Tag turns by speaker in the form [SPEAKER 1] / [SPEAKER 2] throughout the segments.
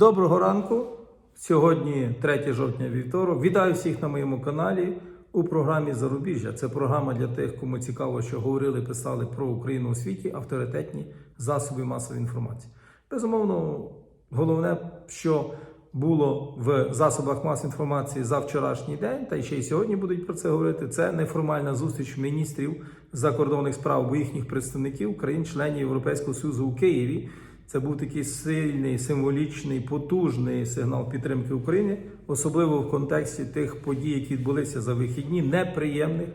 [SPEAKER 1] Доброго ранку. Сьогодні 3 жовтня вівторок. Вітаю всіх на моєму каналі у програмі Зарубіжжя. Це програма для тих, кому цікаво, що говорили, писали про Україну у світі, авторитетні засоби масової інформації. Безумовно, головне, що було в засобах масової інформації за вчорашній день, та ще й сьогодні будуть про це говорити. Це неформальна зустріч міністрів закордонних справ або їхніх представників країн-членів Європейського Союзу у Києві. Це був такий сильний, символічний, потужний сигнал підтримки України, особливо в контексті тих подій, які відбулися за вихідні, неприємних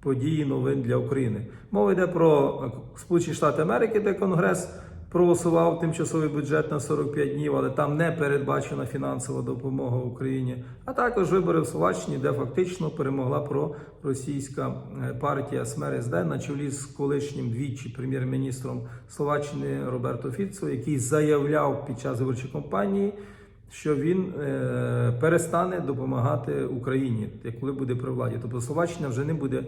[SPEAKER 1] подій новин для України. Мова йде про Сполучені Штати Америки, де Конгрес проголосував тимчасовий бюджет на 45 днів, але там не передбачена фінансова допомога Україні. А також вибори в Словаччині, де фактично перемогла проросійська е, партія СМРСД на чолі з колишнім двічі прем'єр-міністром Словаччини Роберто Фіцо, який заявляв під час виборчої кампанії. Що він е, перестане допомагати Україні, коли буде при владі. Тобто Словаччина вже не буде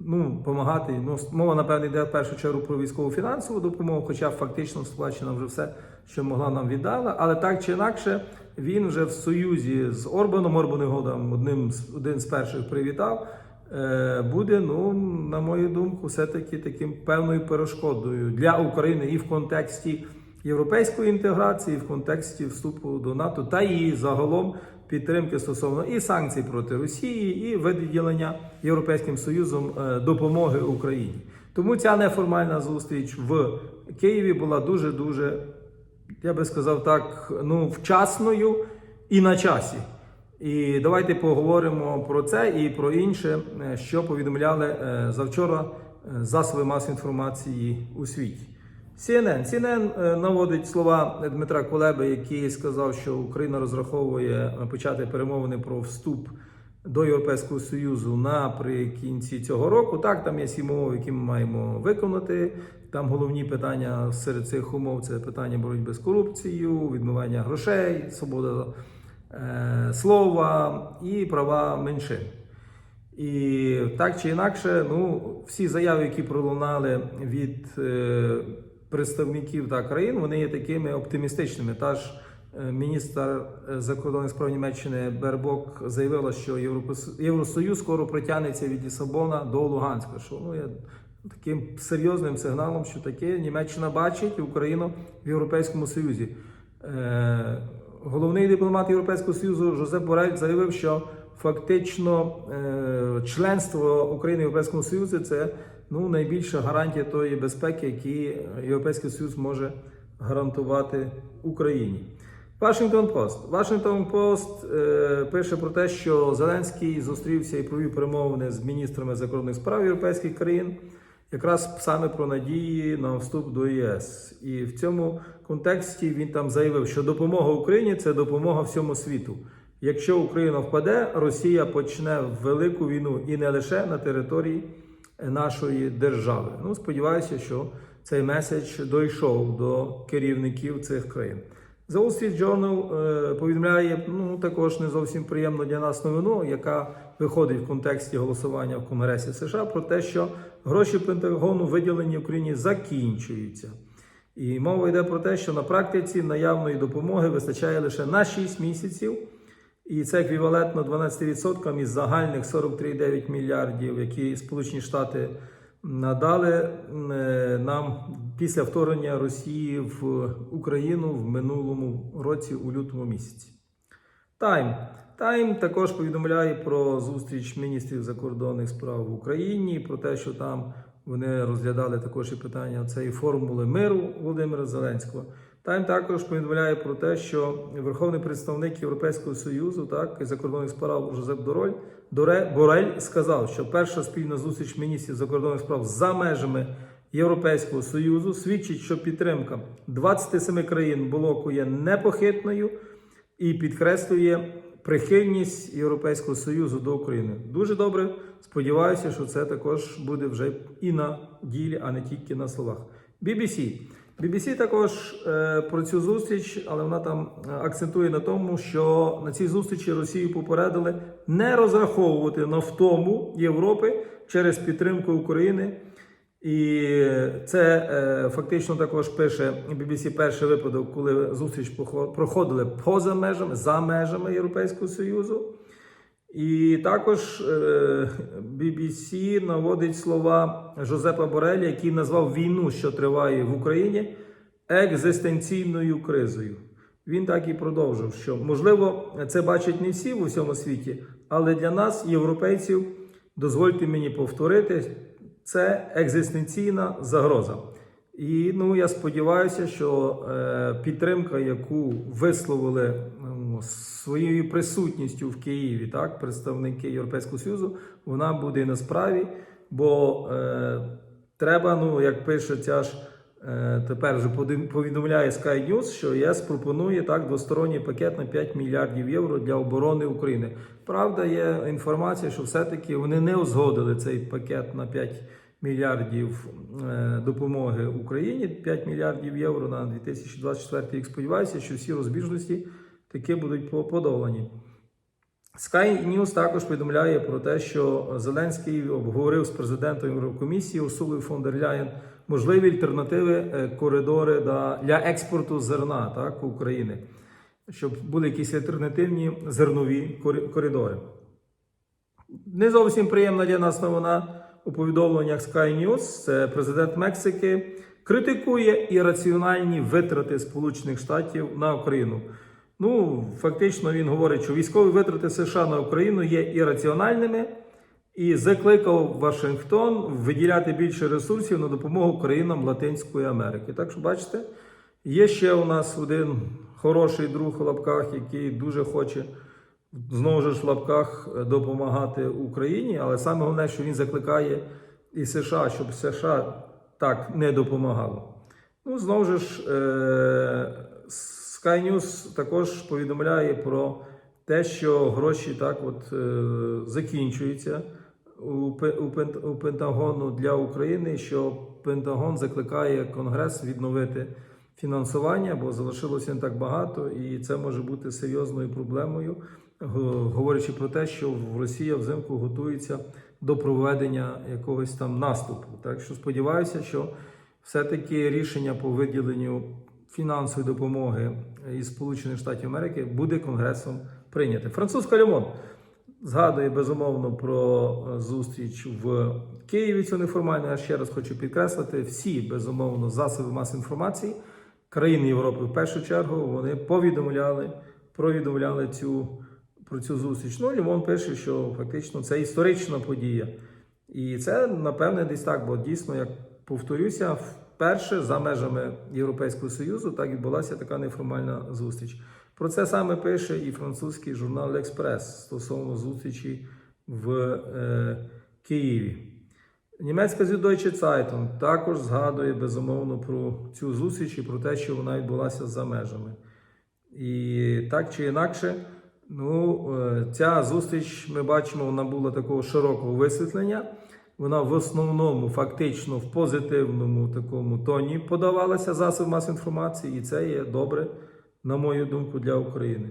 [SPEAKER 1] ну, допомагати. Ну, мова, напевно, йде в першу чергу про військову фінансову допомогу, хоча фактично Словаччина вже все, що могла нам віддала. Але так чи інакше, він вже в союзі з Орбаном, Орбан його там одним один з перших привітав. е, Буде, ну, на мою думку, все-таки таким певною перешкодою для України і в контексті європейської інтеграції, в контексті вступу до НАТО та і загалом підтримки стосовно і санкцій проти Росії, і виділення Європейським Союзом е, допомоги Україні. Тому ця неформальна зустріч в Києві була дуже дуже, я би сказав так, ну вчасною і на часі. І давайте поговоримо про це і про інше, е, що повідомляли е, завчора засоби масової інформації у світі. CNN. CNN е, наводить слова Дмитра Кулеби, який сказав, що Україна розраховує е, почати перемовини про вступ до Європейського Союзу наприкінці цього року. Так, там є сім умов, які ми маємо виконати. Там головні питання серед цих умов це питання боротьби з корупцією, відмивання грошей, свобода е, слова і права меншин. І так чи інакше, ну всі заяви, які пролунали від е, представників та країн, вони є такими оптимістичними. Та ж е, міністр е, закордонних справ Німеччини Бербок заявила, що Євросоюз скоро притягнеться від Лісабона до Луганська. Що ну є таким серйозним сигналом, що таке Німеччина бачить Україну в Європейському Союзі. Е, Головний дипломат Європейського Союзу Жозеп Борель заявив, що фактично членство України в Європейському Союзі це ну, найбільша гарантія тої безпеки, які Європейський Союз може гарантувати Україні. Вашингтон Пост. Вашингтон Пост е, пише про те, що Зеленський зустрівся і провів перемовини з міністрами закордонних справ європейських країн, якраз саме про надії на вступ до ЄС. І в цьому контексті він там заявив, що допомога Україні це допомога всьому світу. Якщо Україна впаде, Росія почне велику війну і не лише на території нашої держави. Ну, сподіваюся, що цей меседж дійшов до керівників цих країн. The Wall Street Journal е, повідомляє ну також не зовсім приємно для нас новину, яка виходить в контексті голосування в Конгресі США про те, що гроші Пентагону виділені Україні закінчуються. І мова йде про те, що на практиці наявної допомоги вистачає лише на 6 місяців. І це еквівалентно 12% із загальних 43,9 мільярдів, які Сполучені Штати надали е, нам після вторгнення Росії в Україну в минулому році у лютому місяці. Тайм. Тайм також повідомляє про зустріч міністрів закордонних справ в Україні, про те, що там вони розглядали також і питання цієї формули миру Володимира Зеленського. Тайм також повідомляє про те, що верховний представник Європейського союзу, так і закордонних справ Жозеп Дороль Борель сказав, що перша спільна зустріч міністрів закордонних справ за межами Європейського союзу свідчить, що підтримка 27 країн блоку є непохитною і підкреслює прихильність Європейського союзу до України. Дуже добре. Сподіваюся, що це також буде вже і на ділі, а не тільки на словах. BBC. BBC також е, про цю зустріч, але вона там е, акцентує на тому, що на цій зустрічі Росію попередили не розраховувати на втому Європи через підтримку України І це е, фактично також пише BBC перший випадок, коли зустріч проходили поза межами, за межами Європейського Союзу. І також е, BBC наводить слова Жозепа Борелі, який назвав війну, що триває в Україні, екзистенційною кризою. Він так і продовжив, що можливо це бачать не всі в усьому світі, але для нас, європейців, дозвольте мені повторити, це екзистенційна загроза. І ну я сподіваюся, що е, підтримка, яку висловили своєю присутністю в Києві, так, представники Європейського Союзу, вона буде на справі, бо е, треба, ну як пише ця ж е, тепер вже повідомляє Sky News, що ЄС пропонує так двосторонній пакет на 5 мільярдів євро для оборони України. Правда, є інформація, що все-таки вони не узгодили цей пакет на 5 мільярдів е, допомоги Україні, 5 мільярдів євро на 2024 рік. Сподіваюся, що всі розбіжності таки будуть по- подолані. Sky News також повідомляє про те, що Зеленський обговорив з президентом Єврокомісії Урсулою фон дер Ляєн можливі альтернативи е, коридори для експорту зерна так, України, щоб були якісь альтернативні зернові коридори. Не зовсім приємна для нас новина у повідомленнях Sky News. Це президент Мексики критикує ірраціональні витрати Сполучених Штатів на Україну. Ну, фактично, він говорить, що військові витрати США на Україну є ірраціональними і закликав Вашингтон виділяти більше ресурсів на допомогу країнам Латинської Америки. Так що, бачите, є ще у нас один хороший друг у лапках, який дуже хоче знову ж в лапках допомагати Україні, але саме головне, що він закликає і США, щоб США так не допомагало. Ну, знову ж, е, Sky News також повідомляє про те, що гроші так от е, закінчуються у, у, Пентагону для України, що Пентагон закликає Конгрес відновити фінансування, бо залишилося не так багато, і це може бути серйозною проблемою, говорячи про те, що в Росія взимку готується до проведення якогось там наступу. Так що сподіваюся, що все-таки рішення по виділенню фінансової допомоги із Сполучених Штатів Америки буде Конгресом прийняте. Французька Льомон згадує безумовно про е, зустріч в Києві. Цю неформальну. Я ще раз хочу підкреслити: всі безумовно засоби масової інформації країни Європи в першу чергу вони повідомляли, повідомляли цю про цю зустріч. Ну, Лімон пише, що фактично це історична подія. І це, напевне, десь так, бо дійсно, як повторюся, вперше за межами Європейського Союзу так відбулася така неформальна зустріч. Про це саме пише і французький журнал Експрес стосовно зустрічі в е, Києві. Німецька Süddeutsche Zeitung також згадує безумовно про цю зустріч і про те, що вона відбулася за межами. І так чи інакше, ну, е, ця зустріч, ми бачимо, вона була такого широкого висвітлення. Вона в основному фактично в позитивному такому тоні подавалася засоб масової інформації, і це є добре, на мою думку, для України.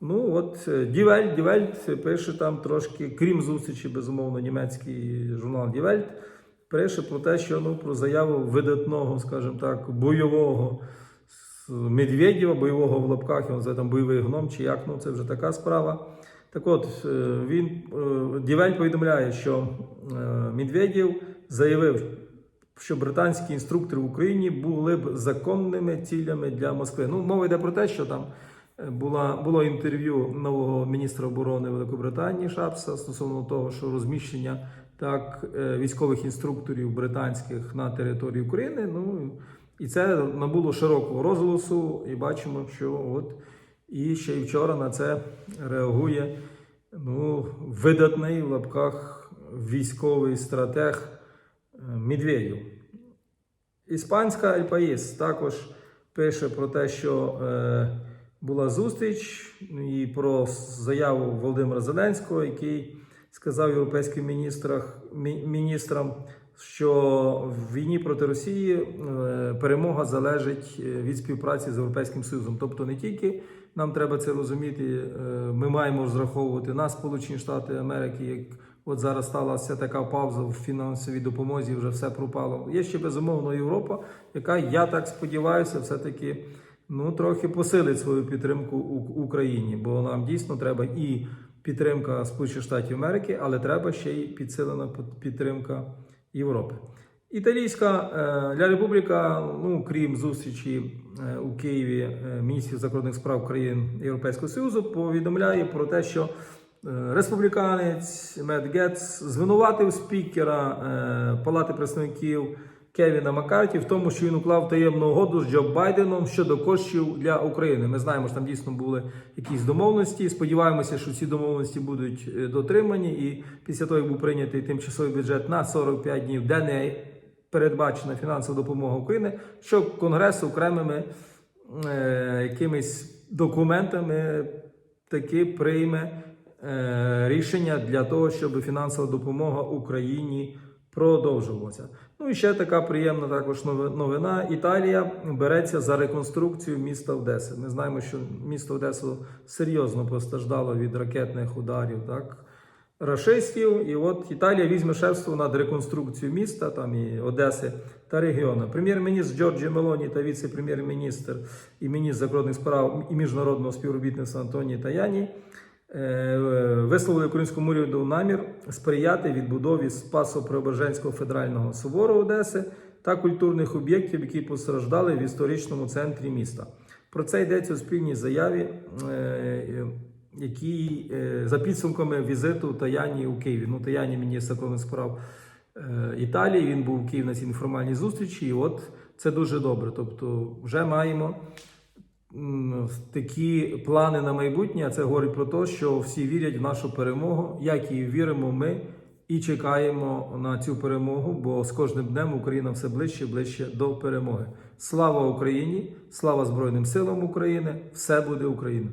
[SPEAKER 1] Ну от е, Дівельт, Дівельт пише там трошки, крім зустрічі, безумовно, німецький журнал Дівельт пише про те, що ну про заяву видатного, скажімо так, бойового Медведєва, бойового в лапках, він там бойовий гном, чи як, ну це вже така справа. Так от, е, він е, Дівель повідомляє, що е, Медведєв заявив, що британські інструктори в Україні були б законними цілями для Москви. Ну, мова йде про те, що там була, було інтерв'ю нового міністра оборони Великобританії Шапса стосовно того, що розміщення так військових інструкторів британських на території України. Ну і це набуло широкого розголосу, і бачимо, що от і ще й вчора на це реагує ну, видатний в лапках військовий стратег е, Медведєв. Іспанська Ель Паїс також пише про те, що е, була зустріч ну, і про заяву Володимира Зеленського, який сказав європейським міністрам, що в війні проти Росії е, перемога залежить е, від співпраці з Європейським Союзом. Тобто не тільки нам треба це розуміти, е, ми маємо розраховувати на Сполучені Штати Америки як От зараз сталася така пауза в фінансовій допомозі, вже все пропало. Є ще безумовно Європа, яка, я так сподіваюся, все-таки ну, трохи посилить свою підтримку Україні, бо нам дійсно треба і підтримка Сполучених Штатів Америки, але треба ще й підсилена підтримка Європи. Італійська е, Ля Републіка, ну крім зустрічі е, у Києві е, міністрів закордонних справ країн Європейського Союзу, повідомляє про те, що республіканець Мед Гетц звинуватив спікера Палати представників Кевіна Маккарті в тому, що він уклав таємну угоду з Джо Байденом щодо коштів для України. Ми знаємо, що там дійсно були якісь домовленості. Сподіваємося, що ці домовленості будуть дотримані. І після того, як був прийнятий тимчасовий бюджет на 45 днів, де не передбачена фінансова допомога України, що Конгрес окремими е, якимись документами таки прийме е, рішення для того, щоб фінансова допомога Україні продовжувалася. Ну і ще така приємна також нови- новина. Італія береться за реконструкцію міста Одеси. Ми знаємо, що місто Одесу серйозно постраждало від ракетних ударів, так. Рашистів, і от Італія візьме шефство над реконструкцією міста, там і Одеси та регіону. Прем'єр-міністр Джорджі Мелоні та віце-прем'єр-міністр і міністр закордонних справ і міжнародного співробітництва Антоній Таяні е, висловили українському уряду намір сприяти відбудові Спасо-Преображенського федерального собору Одеси та культурних об'єктів, які постраждали в історичному центрі міста. Про це йдеться у спільній заяві. Який е, за підсумками візиту Таяні у Києві. Ну, Таяні міністр закордонних справ е, Італії. Він був у Києві на цій неформальній зустрічі. І от це дуже добре. Тобто, вже маємо такі плани на майбутнє. А це говорить про те, що всі вірять в нашу перемогу, як і віримо ми. І чекаємо на цю перемогу, бо з кожним днем Україна все ближче і ближче до перемоги. Слава Україні! Слава Збройним силам України! Все буде Україна!